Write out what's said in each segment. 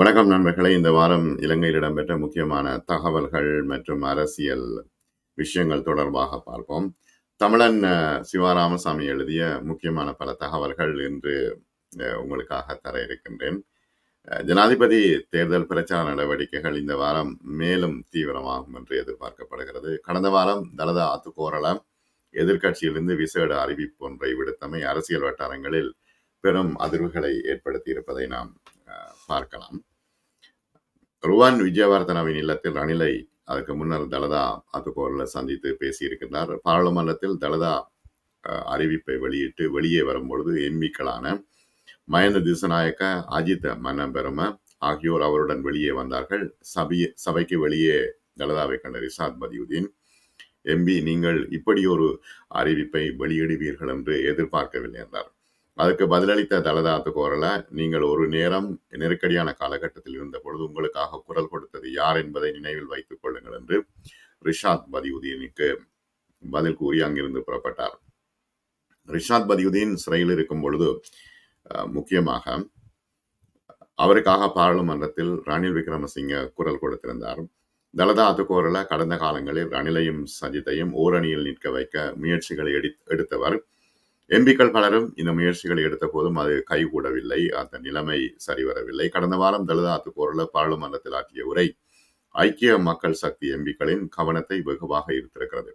வணக்கம் நண்பர்களே. இந்த வாரம் இலங்கையில் இடம்பெற்ற முக்கியமான தகவல்கள் மற்றும் அரசியல் விஷயங்கள் தொடர்பாக பார்ப்போம். தமிழன் அஹ், சிவா ராமசாமி எழுதிய முக்கியமான பல தகவல்கள் இன்று உங்களுக்காக தர இருக்கின்றேன். ஜனாதிபதி தேர்தல் பிரச்சார நடவடிக்கைகள் இந்த வாரம் மேலும் தீவிரமாகும் என்று எதிர்பார்க்கப்படுகிறது. கடந்த வாரம் தலதா அத்துக்கோரள எதிர்க்கட்சியிலிருந்து விசேட அறிவிப்பு ஒன்றை விடுத்தமை அரசியல் வட்டாரங்களில் பெரும் அதிர்வுகளை ஏற்படுத்தி இருப்பதை நாம் பார்க்கலாம். ருவான் விஜயவர்தனாவின் இல்லத்தில் ரணிலை அதற்கு முன்னர் தலதா அத்துக்கோரில் சந்தித்து பேசியிருக்கின்றார். பாராளுமன்றத்தில் தலதா அறிவிப்பை வெளியிட்டு வெளியே வரும்பொழுது எம்பிக்களான மயந்த திசநாயக்க அஜித் மன்னபெரும ஆகியோர் அவருடன் வெளியே வந்தார்கள். சபையை சபைக்கு வெளியே தலதாவை கண்ட ரிசாத் பதியுதீன் எம்பி நீங்கள் இப்படி ஒரு அறிவிப்பை வெளியிடுவீர்கள் என்று எதிர்பார்க்கவில்லை என்றார். அதுக்கு பதிலளித்த தலதா கோரல நீங்கள் ஒரு நேரம் நெருக்கடியான காலகட்டத்தில் இருந்த பொழுது உங்களுக்காக குரல் கொடுத்தது யார் என்பதை நினைவில் வைத்துக் கொள்ளுங்கள் என்று ரிஷாத் பதியுதீனுக்கு பதில் கூறி அங்கிருந்து புறப்பட்டார். ரிஷாத் பதியுதீன் சிறையில் இருக்கும் பொழுது அஹ், முக்கியமாக அவருக்காக பாராளுமன்றத்தில் ரணில் விக்ரமசிங்க குரல் கொடுத்திருந்தார். தலதா அத்துக்கோரல கடந்த காலங்களில் ரணிலையும் சஜித்தையும் ஓரணியில் நிற்க வைக்க முயற்சிகளை எடுத்தவர். எம்பிக்கள் பலரும் இந்த முயற்சிகளை எடுத்த போதும் அது கைகூடவில்லை. அந்த நிலைமை சரிவரவில்லை. கடந்த வாரம் தலிதா அத்துக்கோரல பாராளுமன்றத்தில் ஆற்றிய உரை ஐக்கிய மக்கள் சக்தி எம்பிக்களின் கவனத்தை வெகுவாக ஈர்த்திருக்கிறது.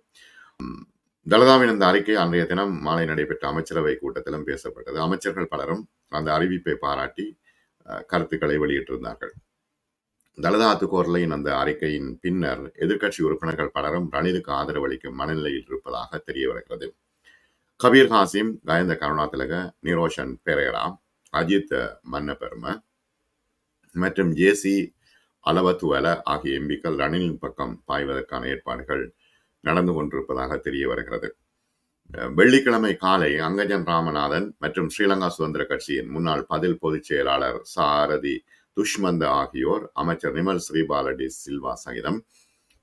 தலதாவின் அந்த அறிக்கை அன்றைய தினம் மாலை நடைபெற்ற அமைச்சரவை கூட்டத்திலும் பேசப்பட்டது. அமைச்சர்கள் பலரும் அந்த அறிவிப்பை பாராட்டி கருத்துக்களை வெளியிட்டிருந்தார்கள். தலதா அத்துக்கோரலையின் அந்த அறிக்கையின் பின்னர் எதிர்க்கட்சி உறுப்பினர்கள் பலரும் ரணிலுக்கு ஆதரவளிக்கும் மனநிலையில் இருப்பதாக தெரிய வருகிறது கபீர் ஹாசிம் கயந்த கருணாதிலக நிரோஷன் பெரேரா அஜித் மன்னபெரும மற்றும் ஜேசி அளவத்துவல ஆகிய எம்பிக்கள் ரணிலின் பக்கம் பாய்வதற்கான ஏற்பாடுகள் நடந்து கொண்டிருப்பதாக தெரிய வருகிறது. வெள்ளிக்கிழமை காலை அங்கஜன் ராமநாதன் மற்றும் ஸ்ரீலங்கா சுதந்திர கட்சியின் முன்னாள் பதில் பொதுச் செயலாளர் சாரதி துஷ்மந்த ஆகியோர் அமைச்சர் நிமல் ஸ்ரீபாலடி சில்வா சகிதம்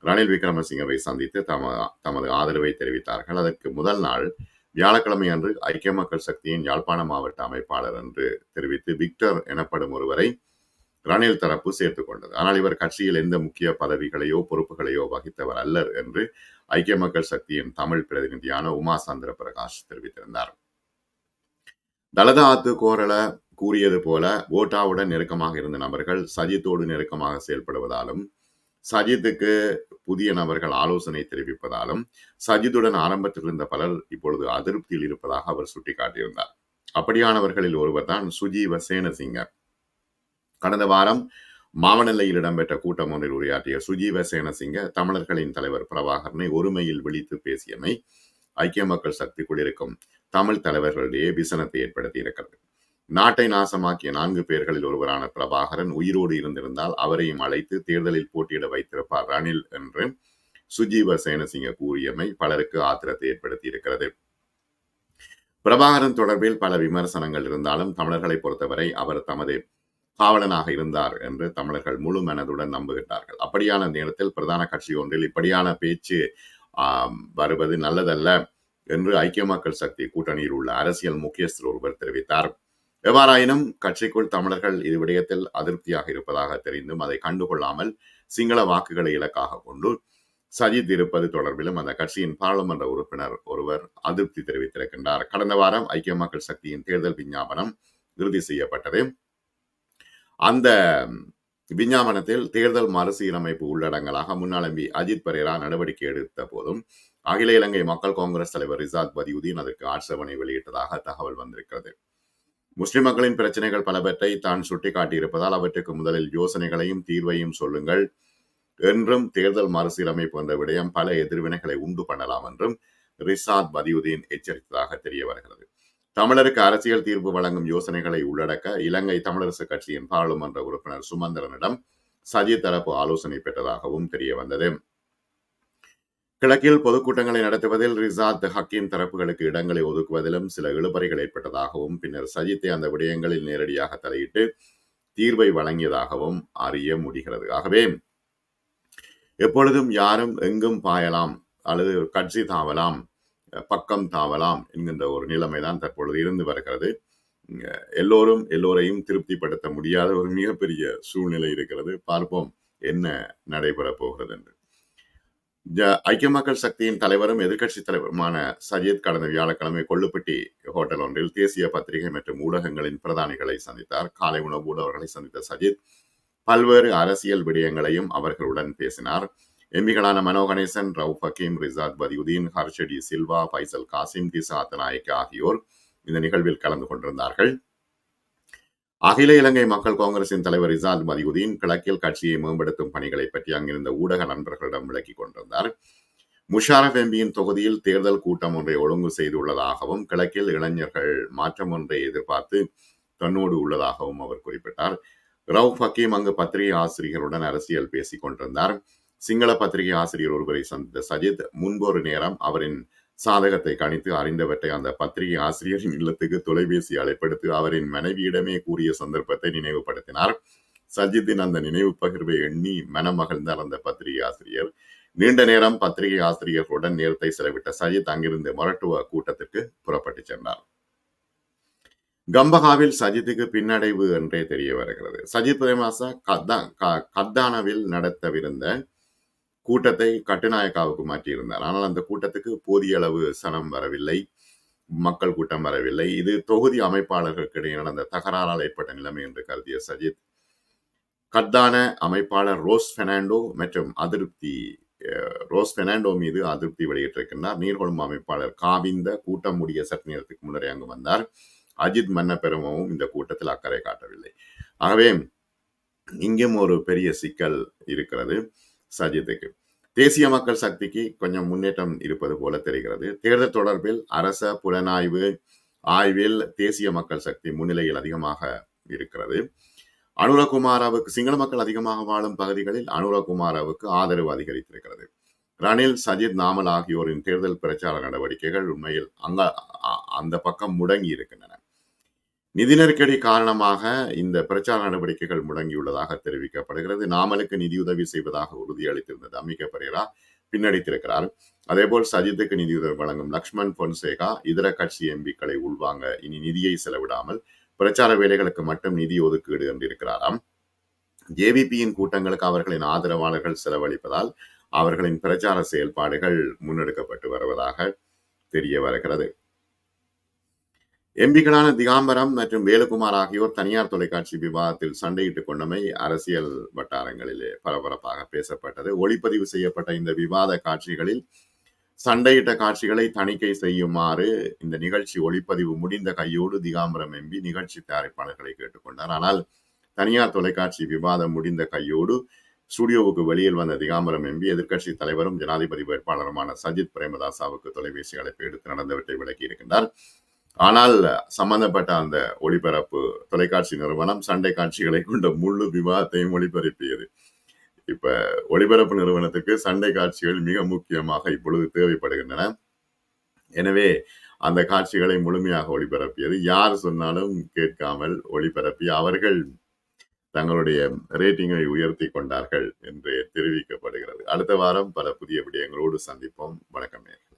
ரணில் விக்ரமசிங்கவை சந்தித்து தம தமது ஆதரவை தெரிவித்தார்கள். அதற்கு முதல் நாள் வியாழக்கிழமை அன்று ஐக்கிய மக்கள் சக்தியின் யாழ்ப்பாண மாவட்ட அமைப்பாளர் என்று தெரிவித்து விக்டர் எனப்படும் ஒருவரை ரணில் தரப்பு சேர்த்துக் கொண்டது. ஆனால் இவர் கட்சியில் எந்த முக்கிய பதவிகளையோ பொறுப்புகளையோ வகித்தவர் அல்லர் என்று ஐக்கிய மக்கள் சக்தியின் தமிழ் பிரதிநிதியான உமா சந்திர பிரகாஷ் தெரிவித்திருந்தார். தலதா ஆத்து கோரல கூறியது போல ஓட்டாவுடன் நெருக்கமாக இருந்த நபர்கள் சஜித்தோடு நெருக்கமாக செயல்படுவதாலும் சஜித்துக்கு புதிய நபர்கள் ஆலோசனை தெரிவிப்பதாலும் சஜித்துடன் ஆரம்பத்தில் இருந்த பலர் இப்பொழுது அதிருப்தியில் இருப்பதாக அவர் சுட்டிக்காட்டியிருந்தார். அப்படியானவர்களில் ஒருவர் தான் சுஜீவ சேனசிங்க கடந்த வாரம் மாவனல்லையில் இடம்பெற்ற கூட்டம் ஒன்றில் உரையாற்றிய சுஜீவ சேனசிங்க தமிழர்களின் தலைவர் பிரபாகரனை ஒருமையில் விழித்து பேசியமை ஐக்கிய மக்கள் சக்திக்குள் இருக்கும் தமிழ் தலைவர்களிடையே விசனத்தை ஏற்படுத்தி இருக்கிறது நாட்டை நாசமாக்கிய நான்கு பேர்களில் ஒருவரான பிரபாகரன் உயிரோடு இருந்திருந்தால் அவரையும் அழைத்து தேர்தலில் போட்டியிட வைத்திருப்பார் ரணில் என்று சுஜீவ சேனசிங்க கூறியமை பலருக்கு ஆத்திரத்தை ஏற்படுத்தி இருக்கிறது பிரபாகரன் தொடர்பில் பல விமர்சனங்கள் இருந்தாலும் தமிழர்களை பொறுத்தவரை அவர் தமது காவலனாக இருந்தார் என்று தமிழர்கள் முழு மனதுடன் நம்புகின்றார்கள். அப்படியான நேரத்தில் பிரதான கட்சி ஒன்றில் இப்படியான பேச்சு வருவது நல்லதல்ல என்று ஐக்கிய மக்கள் சக்தி கூட்டணியில் உள்ள அரசியல் முக்கியஸ்தர் ஒருவர் தெரிவித்தார். எவ்வாறாயினும் கட்சிக்குள் தமிழர்கள் இது விடயத்தில் அதிருப்தியாக இருப்பதாக தெரிந்தும் அதை கண்டுகொள்ளாமல் சிங்கள வாக்குகளை இலக்காக கொண்டு சஜித் இருப்பது தொடர்பிலும் அந்த கட்சியின் பாராளுமன்ற உறுப்பினர் ஒருவர் அதிருப்தி தெரிவித்திருக்கின்றார். கடந்த வாரம் ஐக்கிய மக்கள் சக்தியின் தேர்தல் விஞ்ஞாபனம் இறுதி செய்யப்பட்டது. அந்த விஞ்ஞாபனத்தில் தேர்தல் மறுசீரமைப்பு உள்ளடங்கலாக முன்னாள் எம்பி அஜித் பரேரா நடவடிக்கை எடுத்த போதும் அகில இலங்கை மக்கள் காங்கிரஸ் தலைவர் ரிசாத் பதியுதீன் அதற்கு ஆட்சேபனை வெளியிட்டதாக தகவல் வந்திருக்கிறது. முஸ்லிம் மக்களின் பிரச்சனைகள் பலவற்றை தான் சுட்டிக்காட்டியிருப்பதால் அவற்றுக்கு முதலில் யோசனைகளையும் தீர்வையும் சொல்லுங்கள். என்றும் தேர்தல் மறுசீரமைப்பு என்ற விடயம் பல எதிர்வினைகளை உண்டு பண்ணலாம் என்றும் ரிசாத் பதியுதீன் எச்சரித்ததாக தெரிய வருகிறது. தமிழருக்கு அரசியல் தீர்வு வழங்கும் யோசனைகளை உள்ளடக்க இலங்கை தமிழரசு கட்சியின் பாராளுமன்ற உறுப்பினர் சுமந்திரனிடம் சஜி தரப்பு ஆலோசனை பெற்றதாகவும் தெரிய வந்தது. கிழக்கில் பொதுக்கூட்டங்களை நடத்துவதில் ரிசாத் ஹக்கீம் தரப்புகளுக்கு இடங்களை ஒதுக்குவதிலும் சில இழுபறிகள் ஏற்பட்டதாகவும் பின்னர் சஜித்தை அந்த விடயங்களில் நேரடியாக தலையிட்டு தீர்வை வழங்கியதாகவும் அறிய முடிகிறது. ஆகவே எப்பொழுதும் யாரும் எங்கும் பாயலாம் அல்லது கட்சி தாவலாம் பக்கம் தாவலாம் என்கின்ற ஒரு நிலைமைதான் தற்பொழுது இருந்து வருகிறது. எல்லோரும் எல்லோரையும் திருப்திப்படுத்த முடியாத ஒரு மிகப்பெரிய சூழ்நிலை இருக்கிறது. பார்ப்போம் என்ன நடைபெறப் போகிறது என்று. ஐக்கிய மக்கள் சக்தியின் தலைவரும் எதிர்க்கட்சி தலைவருமான சஜித் கடந்த வியாழக்கிழமை கொள்ளுப்பட்டி ஹோட்டல் ஒன்றில் தேசிய பத்திரிகை மற்றும் ஊடகங்களின் பிரதானிகளை சந்தித்தார். காலை உணவு ஊடகர்களை சந்தித்த சஜித் பல்வேறு அரசியல் விடயங்களையும் அவர்களுடன் பேசினார். எம்பிகளான மனோ கணேசன் ரவு ஹக்கீம் ரிசாத் பதியுதீன் ஹர்ஷடி சில்வா ஃபைசல் காசிம் திசாத் நாயக் ஆகியோர் இந்த நிகழ்வில் கலந்து கொண்டிருந்தார்கள். அகில இலங்கை மக்கள் காங்கிரசின் தலைவர் ரிசால் மதியுதீன் கிழக்கில் கட்சியை மேம்படுத்தும் பணிகளை பற்றி அங்கிருந்த ஊடக நண்பர்களிடம் விளக்கிக் கொண்டிருந்தார். முஷாரப் எம்பியின் தொகுதியில் தேர்தல் கூட்டம் ஒன்றை ஒழுங்கு செய்துள்ளதாகவும் கிழக்கில் இளைஞர்கள் மாற்றம் ஒன்றை எதிர்பார்த்து தன்னோடு உள்ளதாகவும் அவர் குறிப்பிட்டார். ரவுப் ஹக்கீம் அங்கு பத்திரிகை ஆசிரியர்களுடன் அரசியல் பேசிக் கொண்டிருந்தார். சிங்கள பத்திரிகை ஆசிரியர் ஒருவரை சந்தித்த சஜித் முன்பொரு நேரம் அவரின் சாதகத்தை கணித்து அறிந்தவற்றை அந்த பத்திரிகை ஆசிரியரின் இல்லத்துக்கு தொலைபேசி அழைப்படுத்தி அவரின் மனைவியிடமே கூறிய சந்தர்ப்பத்தை நினைவுபடுத்தினார். சஜித்தின் அந்த நினைவு பகிர்வை எண்ணி மனமகிழ்ந்தார் அந்த பத்திரிகை ஆசிரியர். நீண்ட நேரம் பத்திரிகை ஆசிரியர்களுடன் நேரத்தை செலவிட்ட சஜித் அங்கிருந்து மொரட்டுவ கூட்டத்திற்கு புறப்பட்டு சென்றார். கம்பகாவில் சஜித்துக்கு பின்னடைவு என்றே தெரிய வருகிறது. சஜித் பிரேமாசா கத்தா க- நடத்தவிருந்த கூட்டத்தை கட்டுநாயக்காவுக்கு மாற்றியிருந்தார். ஆனால் அந்த கூட்டத்துக்கு போதிய அளவு சனம் வரவில்லை. மக்கள் கூட்டம் வரவில்லை. இது தொகுதி அமைப்பாளர்களுக்கு இடையே நடந்த தகராறால் ஏற்பட்ட நிலைமை என்று கருதிய சஜித். கத்தான அமைப்பாளர் ரோஸ் பெர்னாண்டோ மற்றும் அதிருப்தி அஹ், ரோஸ் பெர்னாண்டோ மீது அதிருப்தி வெளியிட்டிருக்கின்றார். நீர்கொழும்பு அமைப்பாளர் காவிந்த கூட்டம் முடிய சற்று நேரத்துக்கு முன்னரே அங்கு வந்தார். அஜித் மன்னபெருமவும் இந்த கூட்டத்தில் அக்கறை காட்டவில்லை. ஆகவே இங்கும் ஒரு பெரிய சிக்கல் இருக்கிறது. சஜித்துக்கு தேசிய மக்கள் சக்திக்கு கொஞ்சம் முன்னேற்றம் இருப்பது போல தெரிகிறது. தேர்தல் தொடர்பில் அரச புலனாய்வு ஆய்வில் தேசிய மக்கள் சக்தி முன்னிலையில் அதிகமாக இருக்கிறது. அனுரகுமாராவுக்கு சிங்கள மக்கள் அதிகமாக வாழும் பகுதிகளில் அனுரகுமாராவுக்கு ஆதரவு அதிகரித்திருக்கிறது. ரணில் சஜித் நாமல் ஆகியோரின் தேர்தல் பிரச்சார நடவடிக்கைகள் உண்மையில் அங்க அ- அந்த பக்கம் முடங்கி இருக்கின்றன. நிதி நெருக்கடி காரணமாக இந்த பிரச்சார நடவடிக்கைகள் முடங்கியுள்ளதாக தெரிவிக்கப்படுகிறது. நாமலுக்கு நிதியுதவி செய்வதாக உறுதியளித்திருந்தது அமிக்க பரேரா பின்னடித்திருக்கிறார். அதேபோல் சஜித்துக்கு நிதியுதவி வழங்கும் லக்ஷ்மண் பொன்சேகா இதர கட்சி எம்பிக்களை உள்வாங்க இனி நிதியை செலவிடாமல் பிரச்சார வேலைகளுக்கு மட்டும் நிதி ஒதுக்கீடு என்றிருக்கிறாராம். ஜேவிபியின் கூட்டங்களுக்கு அவர்களின் ஆதரவாளர்கள் செலவழிப்பதால் அவர்களின் பிரச்சார செயல்பாடுகள் முன்னெடுக்கப்பட்டு வருவதாக தெரிய வருகிறது. எம்பிக்களான திகாம்பரம் மற்றும் வேலுக்குமார் ஆகியோர் தனியார் தொலைக்காட்சி விவாதத்தில் சண்டையிட்டுக் கொண்டமை அரசியல் வட்டாரங்களிலே பரபரப்பாக பேசப்பட்டது. ஒளிப்பதிவு செய்யப்பட்ட இந்த விவாத காட்சிகளில் சண்டையிட்ட காட்சிகளை தணிக்கை செய்யுமாறு இந்த நிகழ்ச்சி ஒளிப்பதிவு முடிந்த கையோடு திகாம்பரம் எம்பி நிகழ்ச்சி தயாரிப்பாளர்களை கேட்டுக்கொண்டார் ஆனால் தனியார் தொலைக்காட்சி விவாதம் முடிந்த கையோடு ஸ்டுடியோவுக்கு வெளியில் வந்த திகாம்பரம் எம்பி எதிர்க்கட்சி தலைவரும் ஜனாதிபதி வேட்பாளருமான சஜித் பிரேமதாசாவுக்கு தொலைபேசி அழைப்பு எடுத்து நடந்தவற்றை விளக்கி இருக்கின்றார் ஆனால் சம்பந்தப்பட்ட அந்த ஒளிபரப்பு தொலைக்காட்சி நிறுவனம் சண்டை காட்சிகளை கொண்ட முழு விவாதத்தையும் ஒளிபரப்பியது. இப்ப ஒளிபரப்பு நிறுவனத்துக்கு சண்டை காட்சிகள் மிக முக்கியமாக இப்பொழுது தேவைப்படுகின்றன. எனவே அந்த காட்சிகளை முழுமையாக ஒளிபரப்பியது. யார் சொன்னாலும் கேட்காமல் ஒளிபரப்பி அவர்கள் தங்களுடைய ரேட்டிங்கை உயர்த்தி கொண்டார்கள் என்று தெரிவிக்கப்படுகிறது. அடுத்த வாரம் பல புதிய விடயங்களோடு சந்திப்போம். வணக்கம்.